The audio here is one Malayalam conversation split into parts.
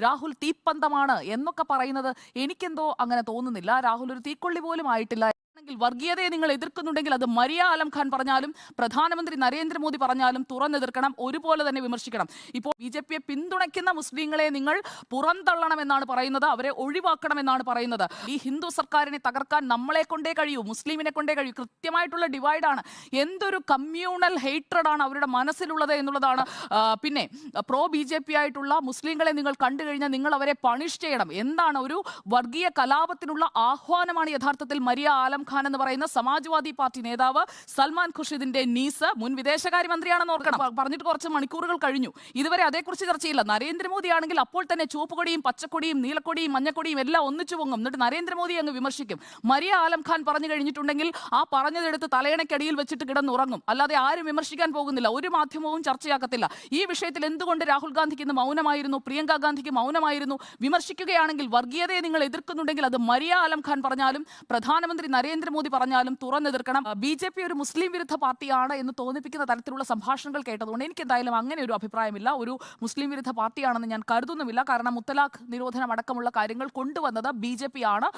രാഹുൽ തീപ്പന്തമാണ് എന്നൊക്കെ പറയുന്നത് എനിക്കെന്തോ അങ്ങനെ തോന്നുന്നില്ല. രാഹുൽ ഒരു തീക്കൊള്ളി പോലും ആയിട്ടില്ല ആണെങ്കിൽ വർഗീയതയെ നിങ്ങൾ എതിർക്കുന്നുണ്ടെങ്കിൽ അത് മരിയ ആലം ഖാൻ പറഞ്ഞാലും പ്രധാനമന്ത്രി നരേന്ദ്രമോദി പറഞ്ഞാലും തുറന്നെതിർക്കണം ഒരുപോലെ തന്നെ വിമർശിക്കണം. ഇപ്പോൾ ബി ജെ പിയെ പിന്തുണയ്ക്കുന്ന മുസ്ലിങ്ങളെ നിങ്ങൾ പുറന്തള്ളണമെന്നാണ് പറയുന്നത് അവരെ ഒഴിവാക്കണമെന്നാണ് പറയുന്നത്. ഈ ഹിന്ദു സർക്കാരിനെ തകർക്കാൻ നമ്മളെ കൊണ്ടേ കഴിയൂ മുസ്ലിമിനെ കൊണ്ടേ കഴിയൂ കൃത്യമായിട്ടുള്ള ഡിവൈഡാണ് എന്തൊരു കമ്മ്യൂണൽ ഹെയ്ട്രഡാണ് അവരുടെ മനസ്സിലുള്ളത് എന്നുള്ളതാണ് പിന്നെ പ്രോ ബി ജെ പി ആയിട്ടുള്ള മുസ്ലിങ്ങളെ നിങ്ങൾ കണ്ടു കഴിഞ്ഞാൽ നിങ്ങൾ അവരെ പണിഷ് ചെയ്യണം. എന്താണ് ഒരു വർഗീയ കലാപത്തിനുള്ള ആഹ്വാനമാണ് യഥാർത്ഥത്തിൽ മരിയ ആലം ഖാൻ എന്ന് പറയുന്ന സമാജ്വാദി പാർട്ടി നേതാവ് സൽമാൻ ഖുർഷിദിന്റെ നീസ് മുൻ വിദേശകാര്യമന്ത്രിയാണെന്ന് ഓർക്കണം. പറഞ്ഞിട്ട് കുറച്ച് മണിക്കൂറുകൾ കഴിഞ്ഞു. ഇതുവരെ അതേക്കുറിച്ച് ചർച്ചയില്ല. നരേന്ദ്രമോദി ആണെങ്കിൽ അപ്പോൾ തന്നെ ചുവപ്പുകൊടിയും പച്ചക്കൊടിയും നീലക്കൊടിയും മഞ്ഞക്കൊടിയും എല്ലാം ഒന്നിച്ചു പൊങ്ങും. എന്നിട്ട് നരേന്ദ്രമോദി അങ്ങ് വിമർശിക്കും. മരിയ ആലം ഖാൻ പറഞ്ഞു കഴിഞ്ഞിട്ടുണ്ടെങ്കിൽ ആ പറഞ്ഞതെടുത്ത് തലയണക്കടിയിൽ വെച്ചിട്ട് കിടന്നുറങ്ങും. അല്ലാതെ ആരും വിമർശിക്കാൻ പോകുന്നില്ല. ഒരു മാധ്യമവും ചർച്ചയാക്കത്തില്ല. ഈ വിഷയത്തിൽ എന്തുകൊണ്ട് രാഹുൽ ഗാന്ധിക്ക് ഇന്ന് മൗനമായിരുന്നു? പ്രിയങ്ക ഗാന്ധിക്ക് മൗനമായിരുന്നു? വിമർശിക്കുകയാണെങ്കിൽ വർഗീയതയെ നിങ്ങൾ എതിർക്കുന്നുണ്ടെങ്കിൽ അത് മരിയ ആലം ഖാൻ പറഞ്ഞാലും പ്രധാനമന്ത്രി നരേന്ദ്രമോദി പറഞ്ഞാലും തുറന്നെതിർക്കണം ബി ജെ പി ഒരു മുസ്ലിം വിരുദ്ധ പാർട്ടിയാണ് എന്ന് തോന്നിപ്പിക്കുന്ന തരത്തിലുള്ള സംഭാഷണങ്ങൾ കേട്ടതുകൊണ്ട് എനിക്ക് എന്തായാലും അങ്ങനെ ഒരു അഭിപ്രായമില്ല. ഒരു മുസ്ലിം വിരുദ്ധ പാർട്ടിയാണെന്ന് ഞാൻ കരുതുന്നുമില്ല. കാരണം മുത്തലാഖ് നിരോധനം അടക്കമുള്ള കാര്യങ്ങൾ കൊണ്ടുവന്നത് ബി ജെ പി ആണ്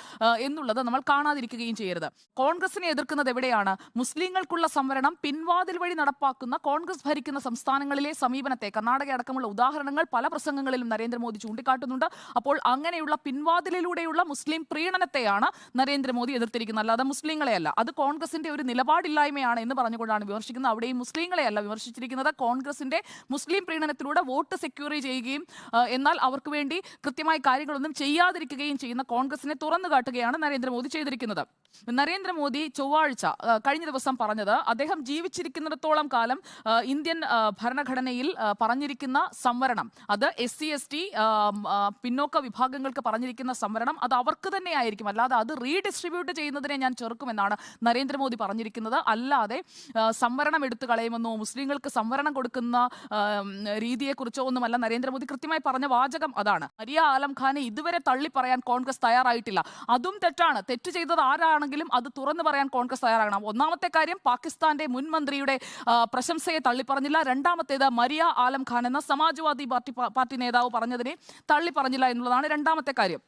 എന്നുള്ളത് നമ്മൾ കാണാതിരിക്കുകയും ചെയ്യരുത്. കോൺഗ്രസിനെ എതിർക്കുന്നത് എവിടെയാണ്? മുസ്ലിങ്ങൾക്കുള്ള സംവരണം പിൻവാതിൽ വഴി നടപ്പാക്കുന്ന കോൺഗ്രസ് ഭരിക്കുന്ന സംസ്ഥാനങ്ങളിലെ സമീപനത്തെ കർണാടക അടക്കമുള്ള ഉദാഹരണങ്ങൾ പല പ്രസംഗങ്ങളിലും നരേന്ദ്രമോദി ചൂണ്ടിക്കാട്ടുന്നുണ്ട്. അപ്പോൾ അങ്ങനെയുള്ള പിൻവാതിലിലൂടെയുള്ള മുസ്ലിം പ്രീണനത്തെയാണ് നരേന്ദ്രമോദി എതിർത്തിരിക്കുന്നത്. അല്ലാതെ മുസ്ലിങ്ങളെയല്ല. അത് കോൺഗ്രസിന്റെ ഒരു നിലപാടില്ലായ്മയാണ് എന്ന് പറഞ്ഞുകൊണ്ടാണ് വിമർശിക്കുന്നത്. അവിടെയും മുസ്ലിങ്ങളെയല്ല വിമർശിച്ചിരിക്കുന്നത്. കോൺഗ്രസിന്റെ മുസ്ലിം പ്രീണനത്തിലൂടെ വോട്ട് സെക്യൂർ ചെയ്യുകയും എന്നാൽ അവർക്ക് വേണ്ടി കൃത്യമായ കാര്യങ്ങളൊന്നും ചെയ്യാതിരിക്കുകയും ചെയ്യുന്ന കോൺഗ്രസിനെ തുറന്നു കാട്ടുകയാണ് നരേന്ദ്രമോദി ചെയ്തിരിക്കുന്നത്. നരേന്ദ്രമോദി ചൊവ്വാഴ്ച കഴിഞ്ഞ ദിവസം പറഞ്ഞത് അദ്ദേഹം ജീവിച്ചിരിക്കുന്നിടത്തോളം കാലം ഇന്ത്യൻ ഭരണഘടനയിൽ പറഞ്ഞിരിക്കുന്ന സംവരണം അത് എസ് സി എസ് ടി പിന്നോക്ക വിഭാഗങ്ങൾക്ക് പറഞ്ഞിരിക്കുന്ന സംവരണം അത് അവർക്ക് തന്നെ ആയിരിക്കും. അല്ലാതെ അത് റീഡിസ്ട്രിബ്യൂട്ട് ചെയ്യുന്നതിനെ ഞാൻ ചെറുക്കുമെന്നാണ് നരേന്ദ്രമോദി പറഞ്ഞിരിക്കുന്നത്. അല്ലാതെ സംവരണം എടുത്തു കളയുമെന്നോ മുസ്ലിങ്ങൾക്ക് സംവരണം കൊടുക്കുന്ന രീതിയെക്കുറിച്ചോ ഒന്നുമല്ല നരേന്ദ്രമോദി കൃത്യമായി പറഞ്ഞ വാചകം അതാണ്. മരിയ ആലംഖാനെ ഇതുവരെ തള്ളി പറയാൻ കോൺഗ്രസ് തയ്യാറായിട്ടില്ല. അതും തെറ്റാണ്. തെറ്റ് ചെയ്തത് ആരാണെങ്കിലും അത് തുറന്നു പറയാൻ കോൺഗ്രസ് തയ്യാറാകണം. ഒന്നാമത്തെ കാര്യം പാകിസ്ഥാന്റെ മുൻ മന്ത്രിയുടെ പ്രശംസയെ തള്ളിപ്പറഞ്ഞില്ല. രണ്ടാമത്തേത് മരിയ ആലം ഖാൻ എന്ന സമാജ്വാദി പാർട്ടി പാർട്ടി നേതാവ് പറഞ്ഞതിനെ തള്ളി പറഞ്ഞില്ല എന്നുള്ളതാണ് രണ്ടാമത്തെ കാര്യം.